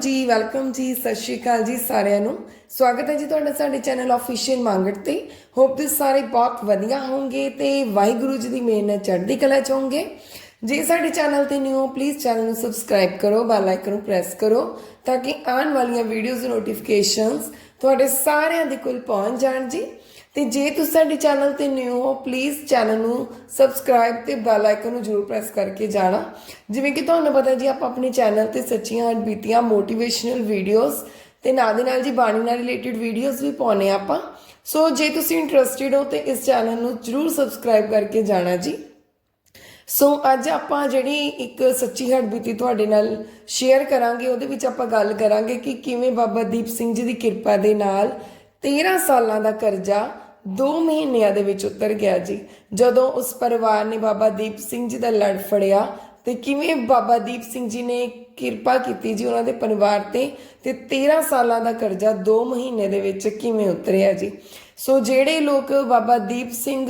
ਜੀ ਵੈਲਕਮ ਜੀ, ਸਤਿ ਸ਼੍ਰੀ ਅਕਾਲ ਜੀ ਸਾਰਿਆਂ ਨੂੰ। ਸਵਾਗਤ ਹੈ ਜੀ ਤੁਹਾਡਾ ਸਾਡੇ ਚੈਨਲ ਆਫੀਸ਼ੀਅਲ ਮੰਗਟ ਤੇ। ਹੋਪ ਤੁਸੀਂ ਸਾਰੇ ਬਹੁਤ ਵਧੀਆ ਹੋਵੋਗੇ ਤੇ ਵਾਹਿਗੁਰੂ ਜੀ ਦੀ ਮਿਹਰ ਨਾਲ ਚੜ੍ਹਦੀ ਕਲਾ ਚ ਹੋਵੋਗੇ ਜੇ ਸਾਡੇ ਚੈਨਲ ਤੇ ਨਿਊ ਹੋ ਪਲੀਜ਼ ਚੈਨਲ ਨੂੰ ਸਬਸਕ੍ਰਾਈਬ ਕਰੋ ਬੈਲ ਆਈਕਨ ਨੂੰ ਪ੍ਰੈਸ ਕਰੋ, ਤਾਂ ਕਿ ਆਉਣ ਵਾਲੀਆਂ ਵੀਡੀਓਜ਼ ਦੇ ਨੋਟੀਫਿਕੇਸ਼ਨਸ ਤੁਹਾਡੇ ਸਾਰਿਆਂ ਦੇ ਕੋਲ ਪਹੁੰਚ ਜਾਣ ਜੀ। ਤੇ ਜੇ ਤੁਸੀਂ ਸਾਡੇ ਚੈਨਲ ਤੇ ਨਿਊ ਹੋ ਪਲੀਜ਼ ਚੈਨਲ ਨੂੰ ਸਬਸਕ੍ਰਾਈਬ ਤੇ ਬੈਲ ਆਈਕਨ ਨੂੰ ਜਰੂਰ ਪ੍ਰੈਸ ਕਰਕੇ ਜਾਣਾ। ਜਿਵੇਂ ਕਿ ਤੁਹਾਨੂੰ ਪਤਾ ਜੀ, ਆਪਾਂ ਆਪਣੇ ਚੈਨਲ ਤੇ ਸੱਚੀਆਂ ਬੀਤੀਆਂ ਮੋਟੀਵੇਸ਼ਨਲ ਵੀਡੀਓਜ਼ ਤੇ ਨਾਲ ਦੇ ਨਾਲ ਜੀ ਬਾਣੀ ਨਾਲ ਰਿਲੇਟਡ ਵੀਡੀਓਜ਼ ਵੀ ਪਾਉਨੇ ਆ ਆਪਾਂ। ਸੋ ਜੇ ਤੁਸੀਂ ਇੰਟਰਸਟਿਡ ਹੋ ਤੇ ਇਸ ਚੈਨਲ ਨੂੰ ਜਰੂਰ ਸਬਸਕ੍ਰਾਈਬ ਕਰਕੇ ਜਾਣਾ ਜੀ। ਸੋ ਅੱਜ ਆਪਾਂ ਜਿਹੜੀ ਇੱਕ ਸੱਚੀ ਹੱਡਬੀਤੀ ਤੁਹਾਡੇ ਨਾਲ ਸ਼ੇਅਰ ਕਰਾਂਗੇ, ਉਹਦੇ ਵਿੱਚ ਆਪਾਂ ਗੱਲ ਕਰਾਂਗੇ ਕਿ ਕਿਵੇਂ ਬਾਬਾ ਦੀਪ ਸਿੰਘ ਜੀ ਦੀ ਕਿਰਪਾ ਦੇ ਨਾਲ 13 ਸਾਲਾਂ ਦਾ ਕਰਜ਼ਾ 2 ਮਹੀਨਿਆਂ ਦੇ ਵਿੱਚ ਉਤਰ ਗਿਆ ਜੀ। ਜਦੋਂ ਉਸ ਪਰਿਵਾਰ ਨੇ ਬਾਬਾ ਦੀਪ ਸਿੰਘ ਜੀ ਦਾ ਲੜ ਫੜਿਆ ਤੇ ਕਿਵੇਂ ਬਾਬਾ ਦੀਪ ਸਿੰਘ ਜੀ ਨੇ ਕਿਰਪਾ ਕੀਤੀ ਜੀ ਉਹਨਾਂ ਦੇ ਪਰਿਵਾਰ ਤੇ ਤੇ 13 ਸਾਲਾਂ ਦਾ ਕਰਜ਼ਾ 2 ਮਹੀਨੇ ਦੇ ਵਿੱਚ ਕਿਵੇਂ ਉਤਰਿਆ ਜੀ। ਸੋ ਜਿਹੜੇ ਲੋਕ ਬਾਬਾ ਦੀਪ ਸਿੰਘ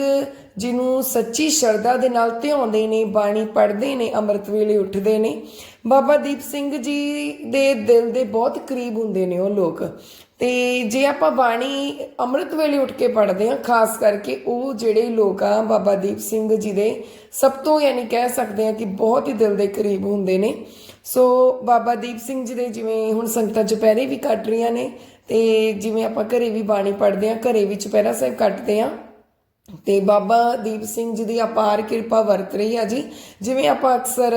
ਜੀ ਨੂੰ ਸੱਚੀ ਸ਼ਰਧਾ ਦੇ ਨਾਲ ਧਿਆਉਂਦੇ ਨੇ, ਬਾਣੀ ਪੜ੍ਹਦੇ ਨੇ, ਅੰਮ੍ਰਿਤ ਵੇਲੇ ਉੱਠਦੇ ਨੇ, ਬਾਬਾ ਦੀਪ ਸਿੰਘ ਜੀ ਦੇ ਦਿਲ ਦੇ ਬਹੁਤ ਕਰੀਬ ਹੁੰਦੇ ਨੇ ਉਹ ਲੋਕ। ਤੇ ਜੇ ਆਪਾਂ ਬਾਣੀ ਅੰਮ੍ਰਿਤ ਵੇਲੇ ਉੱਠ ਕੇ ਪੜ੍ਹਦੇ ਹਾਂ, ਖਾਸ ਕਰਕੇ ਉਹ ਜਿਹੜੇ ਲੋਕ ਆ ਬਾਬਾ ਦੀਪ ਸਿੰਘ ਜੀ ਦੇ, ਸਭ ਤੋਂ ਯਾਨੀ ਕਹਿ ਸਕਦੇ ਆ ਕਿ ਬਹੁਤ ਹੀ ਦਿਲ ਦੇ ਕਰੀਬ ਹੁੰਦੇ ਨੇ। ਸੋ ਬਾਬਾ ਦੀਪ ਸਿੰਘ ਜੀ ਦੇ ਜਿਵੇਂ ਹੁਣ ਸੰਗਤਾਂ ਚੁਪਹਿਰੇ ਵੀ ਕੱਟ ਰਹੀਆਂ ਨੇ ਤੇ ਜਿਵੇਂ ਆਪਾਂ ਘਰੇ ਵੀ ਬਾਣੀ ਪੜ੍ਹਦੇ ਆ ਘਰੇ ਵੀ ਚੁਪਹਿਰਾ ਸਾਹਿਬ ਕੱਟਦੇ ਆ ਤੇ ਬਾਬਾ ਦੀਪ ਸਿੰਘ ਜੀ ਦੀ ਅਪਾਰ ਕਿਰਪਾ ਵਰਤ ਰਹੀ ਆ ਜੀ। ਜਿਵੇਂ ਆਪਾਂ ਅਕਸਰ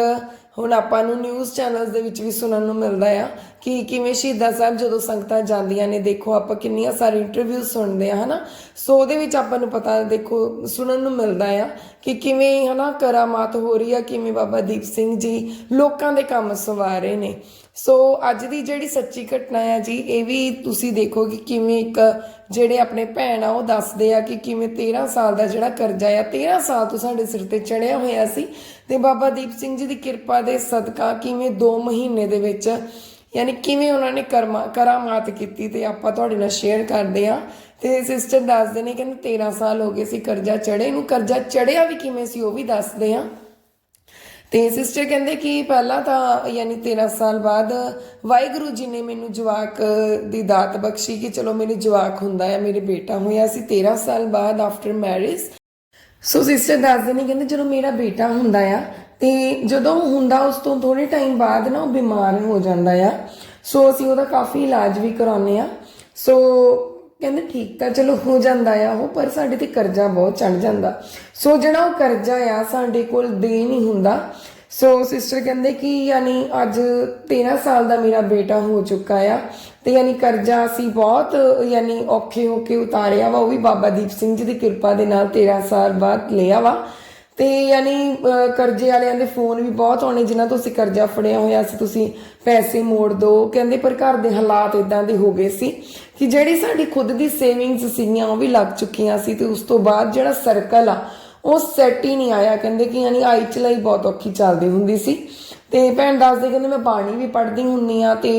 ਹੁਣ ਆਪਾਂ ਨੂੰ ਨਿਊਜ਼ ਚੈਨਲਸ ਦੇ ਵਿੱਚ ਵੀ ਸੁਣਨ ਨੂੰ ਮਿਲਦਾ ਆ ਕਿ ਕਿਵੇਂ ਸ਼ਹੀਦਾਂ ਸਾਹਿਬ ਜਦੋਂ ਸੰਗਤਾਂ ਜਾਂਦੀਆਂ ਨੇ, ਦੇਖੋ ਆਪਾਂ ਕਿੰਨੀਆਂ ਸਾਰੀ ਇੰਟਰਵਿਊ ਸੁਣਦੇ ਆ ਹਨਾ? ਸੋ ਉਹਦੇ ਵਿੱਚ ਆਪਾਂ ਨੂੰ ਪਤਾ ਦੇਖੋ, ਸੁਣਨ ਨੂੰ ਮਿਲਦਾ ਆ ਕਿ ਕਿਵੇਂ, ਹਨਾ, ਕਰਾਮਾਤ ਹੋ ਰਹੀ ਆ, ਕਿਵੇਂ ਬਾਬਾ ਦੀਪ ਸਿੰਘ ਜੀ ਲੋਕਾਂ ਦੇ ਕੰਮ ਸਵਾਰ ਰਹੇ ਨੇ। ਸੋ ਅੱਜ ਦੀ ਜਿਹੜੀ ਸੱਚੀ ਘਟਨਾ ਆ ਜੀ, ਇਹ ਵੀ ਤੁਸੀਂ ਦੇਖੋ ਕਿ ਕਿਵੇਂ ਇੱਕ ਜਿਹੜੇ ਆਪਣੇ ਭੈਣ ਆ, ਉਹ ਦੱਸਦੇ ਆ ਕਿ ਕਿਵੇਂ 13 ਸਾਲ ਦਾ ਜਿਹੜਾ ਕਰਜ਼ਾ ਆ 13 ਸਾਲ ਤੋਂ ਸਾਡੇ ਸਿਰ ਤੇ ਚੜਿਆ ਹੋਇਆ ਸੀ। ਤੇ ਬਾਬਾ ਦੀਪ ਸਿੰਘ ਜੀ ਦੀ ਕਿਰਪਾ ਦੇ ਸਦਕਾ ਕਿਵੇਂ 2 ਮਹੀਨੇ ਦੇ ਵਿੱਚ ਯਾਨੀ ਕਿਵੇਂ ਉਹਨਾਂ ਨੇ ਕਰਮਾ, ਕਰਾਮਾਤ ਕੀਤੀ ਤੇ ਆਪਾਂ ਤੁਹਾਡੇ ਨਾਲ ਸ਼ੇਅਰ ਕਰਦੇ ਆ ਤੇ ਸਿਸਟਰ ਦੱਸਦੇ ਨੇ ਕਹਿੰਦੇ 13 ਸਾਲ ਹੋ ਗਏ ਸੀ ਕਰਜ਼ਾ ਚੜੇ ਨੂੰ, ਕਰਜ਼ਾ ਚੜਿਆ ਵੀ ਕਿਵੇਂ ਸੀ ਉਹ ਵੀ ਦੱਸਦੇ ਆ ਤੇ ਸਿਸਟਰ ਕਹਿੰਦੇ ਕਿ ਪਹਿਲਾਂ ਤਾਂ ਯਾਨੀ 13 ਸਾਲ ਬਾਅਦ ਵਾਹਿਗੁਰੂ ਜੀ ਨੇ ਮੈਨੂੰ ਜਵਾਕ ਦੀ ਦਾਤ ਬਖਸ਼ੀ ਕਿ ਚਲੋ ਮੇਰੇ ਜਵਾਕ ਹੁੰਦਾ ਹੈ, ਮੇਰੇ ਬੇਟਾ ਹੋਇਆ ਸੀ 13 ਸਾਲ ਬਾਅਦ ਆਫਟਰ ਮੈਰਿਜ ਸੋ ਸਿਸਟਰ ਦੱਸਦੇ ਨੇ, ਕਹਿੰਦੇ ਜਦੋਂ ਮੇਰਾ ਬੇਟਾ ਹੁੰਦਾ ਆ ਤੇ ਜਦੋਂ ਹੁੰਦਾ ਉਸ ਤੋਂ ਥੋੜੇ ਟਾਈਮ ਬਾਅਦ ਨਾ ਉਹ ਬਿਮਾਰ ਹੋ ਜਾਂਦਾ ਆ। ਸੋ ਅਸੀਂ ਉਹਦਾ ਕਾਫੀ ਇਲਾਜ ਵੀ ਕਰਾਉਂਦੇ ਆ ਸੋ ਕਹਿੰਦੇ ਠੀਕ ਤਾਂ ਚਲੋ ਹੋ ਜਾਂਦਾ ਆ ਉਹ, ਪਰ ਸਾਡੇ ਤੇ ਕਰਜ਼ਾ ਬਹੁਤ ਚੜ ਜਾਂਦਾ। ਸੋ ਜਿਹੜਾ ਉਹ ਕਰਜ਼ਾ ਆ, ਸਾਡੇ ਕੋਲ ਦੇ ਨਹੀਂ ਹੁੰਦਾ। ਸੋ ਸਿਸਟਰ ਕਹਿੰਦੇ ਕਿ ਯਾਨੀ ਅੱਜ 13 ਸਾਲ ਦਾ ਮੇਰਾ ਬੇਟਾ ਹੋ ਚੁੱਕਾ ਆ ਤੇ ਯਾਨੀ ਕਰਜ਼ਾ ਅਸੀਂ ਬਹੁਤ ਯਾਨੀ ਔਖੇ ਹੋ ਕੇ ਉਤਾਰਿਆ ਵਾ, ਉਹ ਵੀ ਬਾਬਾ ਦੀਪ ਸਿੰਘ ਜੀ ਦੀ ਕਿਰਪਾ ਦੇ ਨਾਲ 13 ਸਾਲ ਬਾਅਦ ਲਿਆ ਵਾ। ਤੇ ਯਾਨੀ ਕਰਜ਼ੇ ਵਾਲਿਆਂ ਦੇ ਫੋਨ ਵੀ ਬਹੁਤ ਆਉਣੇ, ਜਿਨ੍ਹਾਂ ਤੋਂ ਅਸੀਂ ਕਰਜ਼ਾ ਫੜਿਆ ਹੋਇਆ ਸੀ, ਤੁਸੀਂ ਪੈਸੇ ਮੋੜ ਦਿਓ ਕਹਿੰਦੇ, ਪਰ ਘਰ ਦੇ ਹਾਲਾਤ ਇਦਾਂ ਦੇ ਹੋ ਗਏ ਸੀ ਕਿ ਜਿਹੜੀ ਸਾਡੀ ਖੁਦ ਦੀ ਸੇਵਿੰਗਸ ਸੀਗੀਆਂ, ਉਹ ਵੀ ਲੱਗ ਚੁੱਕੀਆਂ ਸੀ ਤੇ ਉਸ ਤੋਂ ਬਾਅਦ ਜਿਹੜਾ ਸਰਕਲ ਆ, ਉਹ ਸੈੱਟ ਹੀ ਨਹੀਂ ਆਇਆ। ਕਹਿੰਦੇ ਕਿ ਯਾਨੀ ਆਈ ਚਲਾਈ ਬਹੁਤ ਔਖੀ ਚੱਲਦੀ ਹੁੰਦੀ ਸੀ। ਤੇ ਭੈਣ ਦੱਸਦੇ, ਕਹਿੰਦੇ, ਮੈਂ ਬਾਣੀ ਵੀ ਪੜ੍ਹਦੀ ਹੁੰਨੀ ਆ ਤੇ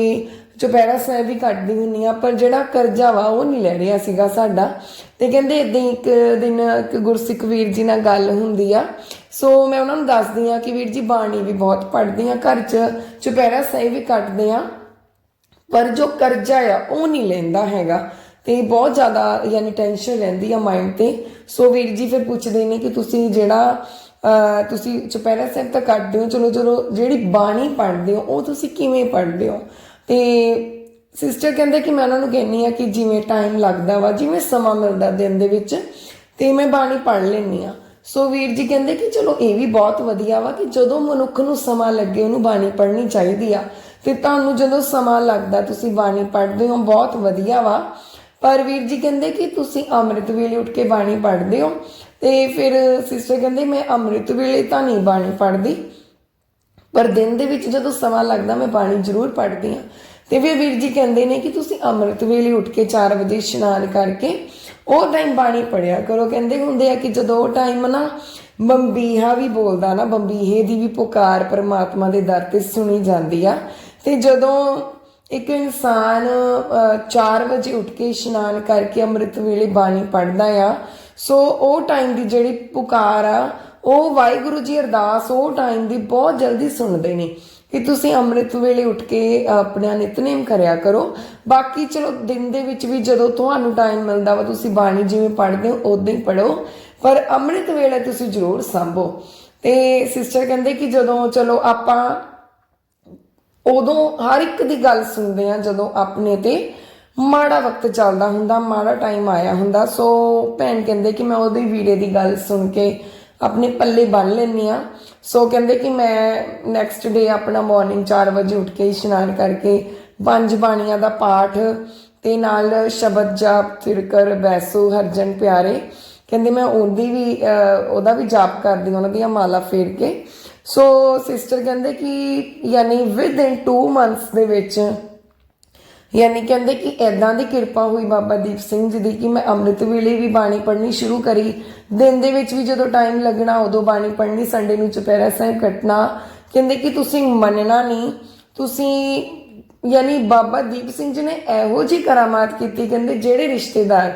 ਚੁਪਹਿਰਾ ਸਾਹਿਬ ਵੀ ਕੱਢਦੀ ਹੁੰਨੀ ਆ ਪਰ ਜਿਹੜਾ ਕਰਜ਼ਾ ਵਾ ਉਹ ਨਹੀਂ ਲੈ ਰਿਹਾ ਸੀਗਾ ਸਾਡਾ। ਤੇ ਕਹਿੰਦੇ ਇਦਾਂ ਇੱਕ ਦਿਨ ਇੱਕ ਗੁਰਸਿੱਖ ਵੀਰ ਜੀ ਨਾਲ ਗੱਲ ਹੁੰਦੀ ਆ। ਸੋ ਮੈਂ ਉਹਨਾਂ ਨੂੰ ਦੱਸਦੀ ਆ ਕਿ ਵੀਰ ਜੀ ਬਾਣੀ ਵੀ ਬਹੁਤ ਪੜ੍ਹਦੀ ਆ, ਘਰ 'ਚ ਚੁਪਹਿਰਾ ਸਾਹਿਬ ਵੀ ਕੱਟਦੇ ਆ। ਪਰ ਜੋ ਕਰਜ਼ਾ ਆ, ਉਹ ਨਹੀਂ ਲੈਂਦਾ ਹੈਗਾ। ਤੇ ਬਹੁਤ ਜ਼ਿਆਦਾ ਯਾਨੀ ਟੈਨਸ਼ਨ ਰਹਿੰਦੀ ਆ ਮਾਈਂਡ ਤੇ। ਸੋ ਵੀਰ ਜੀ ਫਿਰ ਪੁੱਛਦੇ ਨੇ ਕਿ ਤੁਸੀਂ ਜਿਹੜਾ ਤੁਸੀਂ ਚੁਪਹਿਰਾ ਸਾਹਿਬ ਤਾਂ ਕੱਢਦੇ ਹੋ ਚਲੋ ਚਲੋ ਜਿਹੜੀ ਬਾਣੀ ਪੜ੍ਹਦੇ ਹੋ, ਉਹ ਤੁਸੀਂ ਕਿਵੇਂ ਪੜ੍ਹਦੇ ਹੋ? ਤੇ ਸਿਸਟਰ ਕਹਿੰਦੇ ਕਿ ਮੈਂ ਉਹਨਾਂ ਨੂੰ ਕਹਿੰਨੀ ਆ ਕਿ ਜਿਵੇਂ ਟਾਈਮ ਲੱਗਦਾ ਵਾ, ਜਿਵੇਂ ਸਮਾਂ ਮਿਲਦਾ ਦਿਨ ਦੇ ਵਿੱਚ, ਤੇ ਮੈਂ ਬਾਣੀ ਪੜ੍ਹ ਲੈਂਦੀ ਆ ਸੋ ਵੀਰ ਜੀ ਕਹਿੰਦੇ ਕਿ ਚਲੋ ਇਹ ਵੀ ਬਹੁਤ ਵਧੀਆ ਵਾ ਕਿ ਜਦੋਂ ਮਨੁੱਖ ਨੂੰ ਸਮਾਂ ਲੱਗੇ, ਉਹਨੂੰ ਬਾਣੀ ਪੜ੍ਹਨੀ ਚਾਹੀਦੀ ਆ। ਤੇ ਤੁਹਾਨੂੰ ਜਦੋਂ ਸਮਾਂ ਲੱਗਦਾ, ਤੁਸੀਂ ਬਾਣੀ ਪੜ੍ਹਦੇ ਹੋ, ਬਹੁਤ ਵਧੀਆ ਵਾ। ਪਰ ਵੀਰ ਜੀ ਕਹਿੰਦੇ ਕਿ ਤੁਸੀਂ ਅੰਮ੍ਰਿਤ ਵੇਲੇ ਉੱਠ ਕੇ ਬਾਣੀ ਪੜ੍ਹਦੇ ਹੋ, ਤੇ ਫਿਰ ਸਿਸਟਰ ਕਹਿੰਦੇ, ਮੈਂ ਅੰਮ੍ਰਿਤ ਵੇਲੇ ਤਾਂ ਨਹੀਂ ਬਾਣੀ ਪੜ੍ਹਦੀ। ਪਰ ਦਿਨ ਦੇ ਵਿੱਚ ਜਦੋਂ ਸਮਾਂ ਲੱਗਦਾ, ਮੈਂ ਬਾਣੀ ਜ਼ਰੂਰ ਪੜ੍ਹਦੀ ਹਾਂ। ਤੇ ਫਿਰ ਵੀਰ ਜੀ ਕਹਿੰਦੇ ਨੇ ਕਿ ਤੁਸੀਂ ਅੰਮ੍ਰਿਤ ਵੇਲੇ ਉੱਠ ਕੇ 4 ਵਜੇ ਇਸ਼ਨਾਨ ਕਰਕੇ ਉਹ ਟਾਈਮ ਬਾਣੀ ਪੜਿਆ ਕਰੋ। ਕਹਿੰਦੇ ਹੁੰਦੇ ਆ ਕਿ ਜਦੋਂ ਉਹ ਟਾਈਮ ਨਾ ਬੰਬੀਹਾ ਵੀ ਬੋਲਦਾ ਨਾ, ਬੰਬੀਹੇ ਦੀ ਵੀ ਪੁਕਾਰ ਪਰਮਾਤਮਾ ਦੇ ਦਰ ਤੇ ਸੁਣੀ ਜਾਂਦੀ ਆ। ਤੇ ਜਦੋਂ ਇੱਕ ਇਨਸਾਨ 4 ਵਜੇ ਉੱਠ ਕੇ ਇਸ਼ਨਾਨ ਕਰਕੇ ਅੰਮ੍ਰਿਤ ਵੇਲੇ ਬਾਣੀ ਪੜਦਾ ਆ, ਸੋ ਉਹ ਟਾਈਮ ਦੀ ਜਿਹੜੀ ਪੁਕਾਰ ਆ ਉਹ ਵਾਹਿਗੁਰੂ ਜੀ ਅਰਦਾਸ ਉਹ ਟਾਈਮ ਦੀ ਬਹੁਤ ਜਲਦੀ ਸੁਣਦੇ ਨੇ ਕਿ ਤੁਸੀਂ ਅੰਮ੍ਰਿਤ ਵੇਲੇ ਉੱਠ ਕੇ ਆਪਣਾ ਨਿਤਨੇਮ ਕਰਿਆ ਕਰੋ। ਬਾਕੀ ਚਲੋ ਦਿਨ ਦੇ ਵਿੱਚ ਵੀ ਜਦੋਂ ਤੁਹਾਨੂੰ ਟਾਈਮ ਮਿਲਦਾ ਵਾ, ਤੁਸੀਂ ਬਾਣੀ ਜਿਵੇਂ ਪੜ੍ਹਦੇ ਹੋ ਉਦਾਂ ਹੀ ਪੜੋ ਪਰ ਅੰਮ੍ਰਿਤ ਵੇਲੇ ਤੁਸੀਂ ਜ਼ਰੂਰ ਸੰਭੋ। ਤੇ ਸਿਸਟਰ ਕਹਿੰਦੇ ਕਿ ਜਦੋਂ ਚਲੋ ਆਪਾਂ ਉਦੋਂ ਹਰ ਇੱਕ ਦੀ ਗੱਲ ਸੁਣਦੇ ਆ ਜਦੋਂ ਆਪਣੇ ਤੇ ਮਾੜਾ ਵਕਤ ਚੱਲਦਾ ਹੁੰਦਾ, ਮਾੜਾ ਟਾਈਮ ਆਇਆ ਹੁੰਦਾ। ਸੋ ਭੈਣ ਕਹਿੰਦੇ ਕਿ ਮੈਂ ਉਹਦੀ ਵੀਰੇ ਦੀ ਗੱਲ ਸੁਣ ਕੇ ਆਪਣੇ ਪੱਲੇ ਬੰਨ ਲੈਂਦੀ ਆ ਸੋ ਕਹਿੰਦੇ ਕਿ ਮੈਂ ਨੈਕਸਟ ਡੇ ਆਪਣਾ ਮਾਰਨਿੰਗ 4 ਵਜੇ ਉੱਠ ਕੇ ਇਸ਼ਨਾਨ ਕਰਕੇ ਪੰਜ ਬਾਣੀਆਂ ਦਾ ਪਾਠ ਤੇ ਨਾਲ ਸ਼ਬਦ ਜਾਪ, ਤਿਰਕਰ, ਬੈਸੋ, ਹਰਜਨ ਪਿਆਰੇ। ਕਹਿੰਦੇ ਮੈਂ ਉਹਦੀ ਵੀ ਉਹਦਾ ਵੀ ਜਾਪ ਕਰਦੀ ਉਹਨਾਂ ਦੀਆਂ ਮਾਲਾ ਫੇਰ ਕੇ। ਸੋ ਸਿਸਟਰ ਕਹਿੰਦੇ ਕਿ ਯਾਨੀ ਵਿਦ ਇਨ 2 ਮੰਥਸ ਦੇ ਵਿੱਚ ਯਾਨੀ ਕਹਿੰਦੇ ਕਿ ਐਦਾਂ ਦੀ ਕਿਰਪਾ ਹੋਈ ਬਾਬਾ ਦੀਪ ਸਿੰਘ ਜੀ ਦੀ ਕਿ ਮੈਂ ਅੰਮ੍ਰਿਤ ਵੇਲੇ ਵੀ ਬਾਣੀ ਪੜ੍ਹਨੀ ਸ਼ੁਰੂ ਕਰੀ। ਦਿਨ ਦੇ ਵਿੱਚ ਵੀ ਜਦੋਂ ਟਾਈਮ ਲੱਗਣਾ, ਉਦੋਂ ਬਾਣੀ ਪੜ੍ਹਨੀ ਸੰਡੇ ਨੂੰ ਚੁਪਹਿਰਾ ਸਾਹਿਬ ਕੱਟਣਾ। ਕਹਿੰਦੇ ਕਿ ਤੁਸੀਂ ਮੰਨਣਾ ਨਹੀਂ, ਤੁਸੀਂ ਯਾਨੀ ਬਾਬਾ ਦੀਪ ਸਿੰਘ ਜੀ ਨੇ ਇਹੋ ਜੀ ਕਰਾਮਾਤ ਕੀਤੀ ਕਹਿੰਦੇ ਜਿਹੜੇ ਰਿਸ਼ਤੇਦਾਰ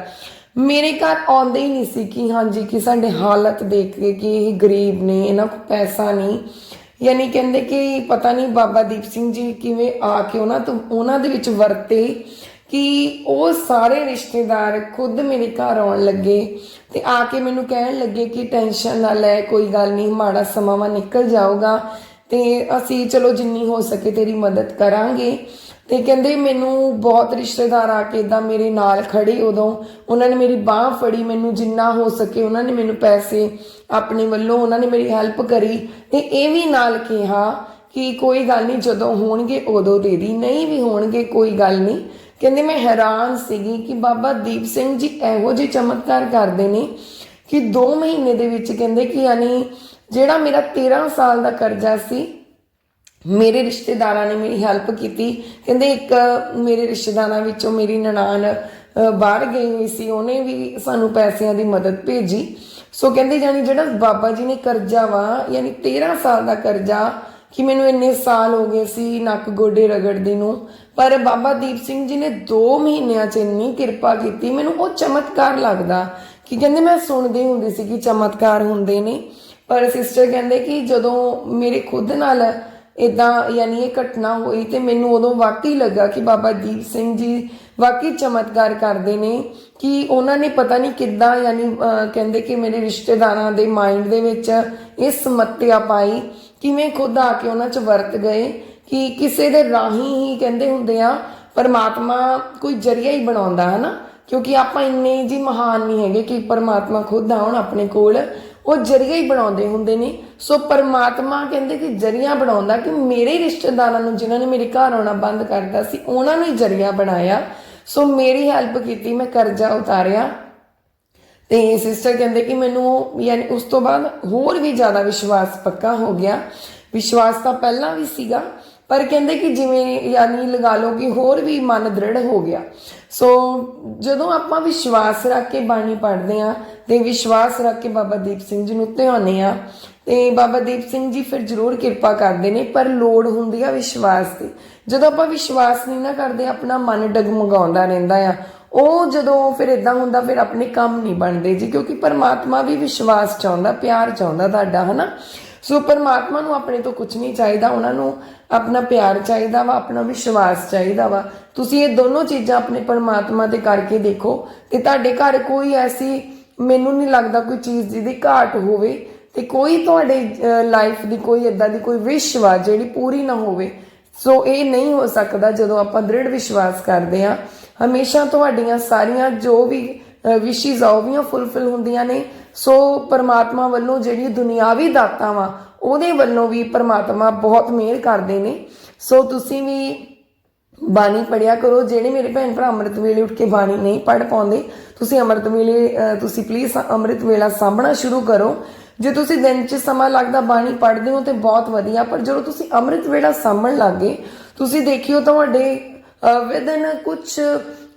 ਮੇਰੇ ਘਰ ਆਉਂਦੇ ਹੀ ਨਹੀਂ ਸੀ ਕਿ ਹਾਂਜੀ ਕਿ ਸਾਡੇ ਹਾਲਤ ਦੇਖ ਕੇ ਕਿ ਇਹ ਗਰੀਬ ਨੇ, ਇਹਨਾਂ ਕੋਲ ਪੈਸਾ ਨਹੀਂ। ਯਾਨੀ ਕਹਿੰਦੇ ਕਿ ਪਤਾ ਨਹੀਂ ਬਾਬਾ ਦੀਪ ਸਿੰਘ ਜੀ ਕਿਵੇਂ ਆ ਕੇ ਉਹਨਾਂ ਤੋਂ, ਉਹਨਾਂ ਦੇ ਵਿੱਚ ਵਰਤੇ ਕਿ ਉਹ ਸਾਰੇ ਰਿਸ਼ਤੇਦਾਰ ਖੁਦ ਮੇਰੇ ਘਰ ਆਉਣ ਲੱਗੇ ਤੇ ਆ ਕੇ ਮੈਨੂੰ ਕਹਿਣ ਲੱਗੇ ਕਿ ਟੈਨਸ਼ਨ ਨਾ ਲੈ, ਕੋਈ ਗੱਲ ਨਹੀਂ, ਮਾੜਾ ਸਮਾਂ ਵਾ ਨਿਕਲ ਜਾਊਗਾ ਤੇ ਅਸੀਂ ਚਲੋ ਜਿੰਨੀ ਹੋ ਸਕੇ ਤੇਰੀ ਮਦਦ ਕਰਾਂਗੇ। ਤੇ ਕਹਿੰਦੇ ਮੈਨੂੰ ਬਹੁਤ ਰਿਸ਼ਤੇਦਾਰ ਆ ਕੇ ਇਦਾਂ ਮੇਰੇ ਨਾਲ ਖੜੇ ਉਦੋਂ। ਉਹਨਾਂ ਨੇ ਮੇਰੀ ਬਾਹ ਫੜੀ, ਮੈਨੂੰ ਜਿੰਨਾ ਹੋ ਸਕੇ ਉਹਨਾਂ ਨੇ ਮੈਨੂੰ ਪੈਸੇ ਆਪਣੇ ਵੱਲੋਂ, ਉਹਨਾਂ ਨੇ ਮੇਰੀ ਹੈਲਪ ਕਰੀ। ਤੇ ਇਹ ਵੀ ਨਾਲ ਕਿਹਾ ਕਿ ਕੋਈ ਗੱਲ ਨਹੀਂ, ਜਦੋਂ ਹੋਣਗੇ ਉਦੋਂ ਦੇ ਦੀ। ਨਹੀਂ ਵੀ ਹੋਣਗੇ, ਕੋਈ ਗੱਲ ਨਹੀਂ। ਕਹਿੰਦੇ ਮੈਂ ਹੈਰਾਨ ਸੀਗੀ ਕਿ ਬਾਬਾ ਦੀਪ ਸਿੰਘ ਜੀ ਇਹੋ ਜਿਹੇ ਚਮਤਕਾਰ ਕਰਦੇ ਨੇ ਕਿ 2 ਮਹੀਨੇ ਦੇ ਵਿੱਚ ਕਹਿੰਦੇ ਕਿ ਯਾਨੀ ਜਿਹੜਾ ਮੇਰਾ 13 ਸਾਲ ਦਾ ਕਰਜ਼ਾ ਸੀ ਮੇਰੇ ਰਿਸ਼ਤੇਦਾਰਾਂ ਨੇ ਮੇਰੀ ਹੈਲਪ ਕੀਤੀ। ਕਹਿੰਦੇ ਇੱਕ ਮੇਰੇ ਰਿਸ਼ਤੇਦਾਰਾਂ ਵਿੱਚੋਂ ਮੇਰੀ ਨਨਾਣ ਬਾਹਰ ਗਈ ਹੋਈ ਸੀ। ਉਹਨੇ ਵੀ ਸਾਨੂੰ ਪੈਸਿਆਂ ਦੀ ਮਦਦ ਭੇਜੀ। ਸੋ ਕਹਿੰਦੇ ਜਾਨੀ ਜਿਹੜਾ ਬਾਬਾ ਜੀ ਨੇ ਕਰਜ਼ਾ ਵਾ, ਯਾਨੀ 13 ਸਾਲ ਦਾ ਕਰਜ਼ਾ, ਕਿ ਮੈਨੂੰ ਇੰਨੇ ਸਾਲ ਹੋ ਗਏ ਸੀ ਨੱਕ ਗੋਡੇ ਰਗੜਦੀ ਨੂੰ, ਪਰ ਬਾਬਾ ਦੀਪ ਸਿੰਘ ਜੀ ਨੇ 2 ਮਹੀਨਿਆਂ 'ਚ ਇੰਨੀ ਕਿਰਪਾ ਕੀਤੀ, ਮੈਨੂੰ ਉਹ ਚਮਤਕਾਰ ਲੱਗਦਾ ਕਿ ਕਹਿੰਦੇ ਮੈਂ ਸੁਣਦੀ ਹੁੰਦੀ ਸੀ ਕਿ ਚਮਤਕਾਰ ਹੁੰਦੇ ਨੇ। ਪਰ ਸਿਸਟਰ ਕਹਿੰਦੇ ਕਿ ਜਦੋਂ ਮੇਰੇ ਖੁਦ ਨਾਲ ਇਦਾਂ ਯਾਨੀ ਇਹ ਘਟਨਾ ਹੋਈ ਤੇ ਮੈਨੂੰ ਉਦੋਂ ਵਾਕਈ ਲੱਗਾ ਕਿ ਬਾਬਾ ਦੀਪ ਸਿੰਘ ਜੀ ਵਾਕਈ ਚਮਤਕਾਰ ਕਰਦੇ ਨੇ ਕਿ ਉਹਨਾਂ ਨੇ ਪਤਾ ਨਹੀਂ ਕਿੱਦਾਂ ਯਾਨੀ ਕਹਿੰਦੇ ਕਿ ਮੇਰੇ ਰਿਸ਼ਤੇਦਾਰਾਂ ਦੇ ਮਾਈਂਡ ਦੇ ਵਿੱਚ ਇਹ ਸਮੱਤਿਆ ਪਾਈ, ਕਿਵੇਂ ਖੁਦ ਆ ਕੇ ਉਹਨਾਂ 'ਚ ਵਰਤ ਗਏ ਕਿ ਕਿਸੇ ਦੇ ਰਾਹੀਂ ਹੀ ਕਹਿੰਦੇ ਹੁੰਦੇ ਆ, ਪਰਮਾਤਮਾ ਕੋਈ ਜਰੀਆ ਹੀ ਬਣਾਉਂਦਾ ਹੈ ਨਾ ਕਿਉਂਕਿ ਆਪਾਂ ਇੰਨੇ ਜੀ ਮਹਾਨ ਨਹੀਂ ਹੈਗੇ ਕਿ ਪਰਮਾਤਮਾ ਖੁਦ ਆਉਣ ਆਪਣੇ ਕੋਲ। ਉਹ ਜਰੀਆ ਹੀ ਬਣਾਉਂਦੇ ਹੁੰਦੇ ਨੇ। ਸੋ ਪਰਮਾਤਮਾ ਕਹਿੰਦੇ ਕਿ ਜਰੀਆ ਬਣਾਉਂਦਾ ਕਿ ਮੇਰੇ ਰਿਸ਼ਤੇਦਾਰਾਂ ਨੂੰ ਜਿਨ੍ਹਾਂ ਨੇ ਮੇਰੇ ਘਰ ਆਉਣਾ ਬੰਦ ਕਰਤਾ ਸੀ, ਉਹਨਾਂ ਨੂੰ ਹੀ ਜਰੀਆ ਬਣਾਇਆ। ਸੋ ਮੇਰੀ ਹੈਲਪ ਕੀਤੀ, ਮੈਂ ਕਰਜ਼ਾ ਉਤਾਰਿਆ। ਤੇ ਸਿਸਟਰ ਕਹਿੰਦੇ ਕਿ ਮੈਨੂੰ ਯਾਨੀ ਉਸ ਤੋਂ ਬਾਅਦ ਹੋਰ ਵੀ ਜ਼ਿਆਦਾ ਵਿਸ਼ਵਾਸ ਪੱਕਾ ਹੋ ਗਿਆ। ਵਿਸ਼ਵਾਸ ਤਾਂ ਪਹਿਲਾਂ ਵੀ ਸੀਗਾ, ਪਰ ਕਹਿੰਦੇ ਕਿ ਜਿਵੇਂ ਯਾਨੀ ਲਗਾ ਲਓ ਕਿ ਹੋਰ ਵੀ ਮਨ ਦ੍ਰਿੜ ਹੋ ਗਿਆ। ਸੋ ਜਦੋਂ ਆਪਾਂ ਵਿਸ਼ਵਾਸ ਰੱਖ ਕੇ ਬਾਣੀ ਪੜ੍ਹਦੇ ਆ ਤੇ ਵਿਸ਼ਵਾਸ ਰੱਖ ਕੇ ਬਾਬਾ ਦੀਪ ਸਿੰਘ ਜੀ ਨੂੰ ਧਿਆਉਂਦੇ ਆ ਤੇ ਬਾਬਾ ਦੀਪ ਸਿੰਘ ਜੀ ਫਿਰ ਜ਼ਰੂਰ ਕਿਰਪਾ ਕਰਦੇ ਨੇ, ਪਰ ਲੋੜ ਹੁੰਦੀ ਆ ਵਿਸ਼ਵਾਸ ਦੀ। ਜਦੋਂ ਆਪਾਂ ਵਿਸ਼ਵਾਸ ਨਹੀਂ ਨਾ ਕਰਦੇ, ਆਪਣਾ ਮਨ ਡਗਮਗਾਉਂਦਾ ਰਹਿੰਦਾ ਆ। ਉਹ ਜਦੋਂ ਫਿਰ ਇਦਾਂ ਹੁੰਦਾ, ਫਿਰ ਆਪਣੇ ਕੰਮ ਨਹੀਂ ਬਣਦੇ ਜੀ, ਕਿਉਂਕਿ ਪਰਮਾਤਮਾ ਵੀ ਵਿਸ਼ਵਾਸ ਚਾਹੁੰਦਾ, ਪਿਆਰ ਚਾਹੁੰਦਾ ਤੁਹਾਡਾ, ਹਨਾ? ਸੋ ਪਰਮਾਤਮਾ ਨੂੰ ਆਪਣੇ ਤੋਂ ਕੁਝ ਨਹੀਂ ਚਾਹੀਦਾ, ਉਹਨਾਂ ਨੂੰ ਆਪਣਾ ਪਿਆਰ ਚਾਹੀਦਾ ਵਾ, ਆਪਣਾ ਵਿਸ਼ਵਾਸ ਚਾਹੀਦਾ ਵਾ। ਤੁਸੀਂ ਇਹ ਦੋਨੋਂ ਚੀਜ਼ਾਂ ਆਪਣੇ ਪਰਮਾਤਮਾ ਤੇ ਕਰਕੇ ਦੇਖੋ ਤੇ ਤੁਹਾਡੇ ਘਰ ਕੋਈ ਐਸੀ ਮੈਨੂੰ ਨਹੀਂ ਲੱਗਦਾ ਕੋਈ ਚੀਜ਼ ਜਿਹਦੀ ਘਾਟ ਹੋਵੇ ਤੇ ਕੋਈ ਤੁਹਾਡੇ ਲਾਈਫ ਦੀ ਕੋਈ ਇਦਾਂ ਦੀ ਕੋਈ ਵਿਸ਼ ਵਾ ਜਿਹੜੀ ਪੂਰੀ ਨਾ ਹੋਵੇ। ਸੋ ਇਹ ਨਹੀਂ ਹੋ ਸਕਦਾ ਜਦੋਂ ਆਪਾਂ ਦ੍ਰਿੜ ਵਿਸ਼ਵਾਸ ਕਰਦੇ ਆ ਹਮੇਸ਼ਾ ਤੁਹਾਡੀਆਂ ਸਾਰੀਆਂ ਜੋ ਵੀ ਵਿਸ਼ੇਸ ਆ ਉਹ ਵੀ ਫੁੱਲਫਿਲ ਹੁੰਦੀਆਂ ਨੇ। ਸੋ ਪਰਮਾਤਮਾ ਵੱਲੋਂ ਜਿਹੜੀ ਦੁਨਿਆਵੀ ਦਾਤਾਂ ਵਾ, ਉਹਦੇ ਵੱਲੋਂ ਵੀ ਪਰਮਾਤਮਾ ਬਹੁਤ ਮਿਹਰ ਕਰਦੇ ਨੇ। ਸੋ ਤੁਸੀਂ ਵੀ ਬਾਣੀ ਪੜਿਆ ਕਰੋ। ਜਿਹੜੇ ਮੇਰੇ ਭੈਣ ਭਰਾ ਅੰਮ੍ਰਿਤ ਵੇਲੇ ਉੱਠ ਕੇ ਬਾਣੀ ਨਹੀਂ ਪੜ ਪਾਉਂਦੇ, ਤੁਸੀਂ ਅੰਮ੍ਰਿਤ ਵੇਲੇ ਤੁਸੀਂ ਪਲੀਜ਼ ਅੰਮ੍ਰਿਤ ਵੇਲਾ ਸਾਂਭਣਾ ਸ਼ੁਰੂ ਕਰੋ। ਜੇ ਤੁਸੀਂ ਦਿਨ 'ਚ ਸਮਾਂ ਲੱਗਦਾ ਬਾਣੀ ਪੜ੍ਹਦੇ ਹੋ ਤੇ ਬਹੁਤ ਵਧੀਆ, ਪਰ ਜਦੋਂ ਤੁਸੀਂ ਅੰਮ੍ਰਿਤ ਵੇਲਾ ਸਾਂਭਣ ਲੱਗੇ ਤੁਸੀਂ ਦੇਖਿਓ ਤੁਹਾਡੇ ਵਿਦਨ ਕੁਝ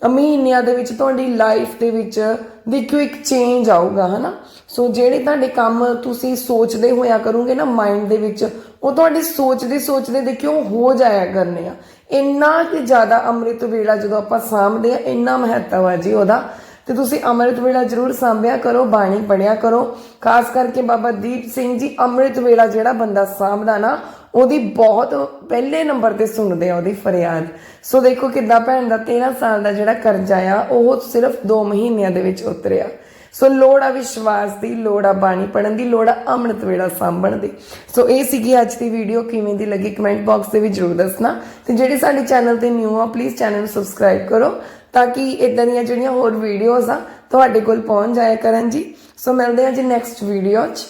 ਮਹੀਨਿਆਂ ਦੇ ਵਿੱਚ ਤੁਹਾਡੀ ਲਾਈਫ ਦੇ ਵਿੱਚ ਦੇਖਿਓ ਇੱਕ ਚੇਂਜ ਆਊਗਾ, ਹਨਾ? ਸੋ ਜਿਹੜੇ ਤੁਹਾਡੇ ਕੰਮ ਤੁਸੀਂ ਸੋਚਦੇ ਹੋਇਆ ਕਰੋਗੇ ਨਾ ਮਾਈਂਡ ਦੇ ਵਿੱਚ, ਉਹ ਤੁਹਾਡੀ ਸੋਚਦੇ ਸੋਚਦੇ ਦੇਖਿਓ ਹੋ ਜਾਇਆ ਕਰਨੇ ਆ। ਇੰਨਾ ਕਿ ਜ਼ਿਆਦਾ ਅੰਮ੍ਰਿਤ ਵੇਲਾ ਜਦੋਂ ਆਪਾਂ ਸਾਂਭਦੇ ਆ, ਇੰਨਾ ਮਹੱਤਵ ਆ ਜੀ ਉਹਦਾ। ਤੇ ਤੁਸੀਂ ਅੰਮ੍ਰਿਤ ਵੇਲਾ ਜ਼ਰੂਰ ਸਾਂਭਿਆ ਕਰੋ, ਬਾਣੀ ਪੜਿਆ ਕਰੋ। ਖਾਸ ਕਰਕੇ ਬਾਬਾ ਦੀਪ ਸਿੰਘ ਜੀ, ਅੰਮ੍ਰਿਤ ਵੇਲਾ ਜਿਹੜਾ ਬੰਦਾ ਸਾਂਭਦਾ ਨਾ ਉਹਦੀ ਬਹੁਤ, ਪਹਿਲੇ ਨੰਬਰ ਤੇ ਸੁਣਦੇ ਆ ਉਹਦੀ ਫਰਿਆਦ। ਸੋ ਦੇਖੋ ਕਿੱਦਾਂ ਭੈਣ ਦਾ 13 ਸਾਲ ਦਾ ਜਿਹੜਾ ਕਰਜ਼ਾ ਆ, ਉਹ ਸਿਰਫ 2 ਮਹੀਨਿਆਂ ਦੇ ਵਿੱਚ ਉਤਰਿਆ। ਸੋ ਲੋੜ ਆ ਵਿਸ਼ਵਾਸ ਦੀ, ਲੋੜ ਆ ਬਾਣੀ ਪੜਨ ਦੀ, ਲੋੜ ਆ ਅੰਮ੍ਰਿਤ ਵੇਲਾ ਸਾਂਭਣ ਦੀ। ਸੋ ਇਹ ਸੀਗੀ ਅੱਜ ਦੀ ਵੀਡੀਓ ਕਿਵੇਂ ਦੀ ਲੱਗੀ ਕਮੈਂਟ ਬਾਕਸ ਦੇ ਵਿੱਚ ਜਰੂਰ ਦੱਸਣਾ। ਤੇ ਜਿਹੜੇ ਸਾਡੇ ਚੈਨਲ ਤੇ ਨਿਊ ਆ ਪਲੀਜ਼ ਚੈਨਲ ਨੂੰ ਸਬਸਕ੍ਰਾਈਬ ਕਰੋ, ਤਾਂ ਕਿ ਇਦਾਂ ਦੀਆਂ ਜਿਹੜੀਆਂ ਹੋਰ ਵੀਡੀਓਜ਼ ਆ, ਤੁਹਾਡੇ ਕੋਲ ਪਹੁੰਚ ਜਾਇਆ ਕਰਨ ਜੀ। ਸੋ ਮਿਲਦੇ ਹਾਂ ਜੀ ਨੈਕਸਟ ਵੀਡੀਓ 'ਚ।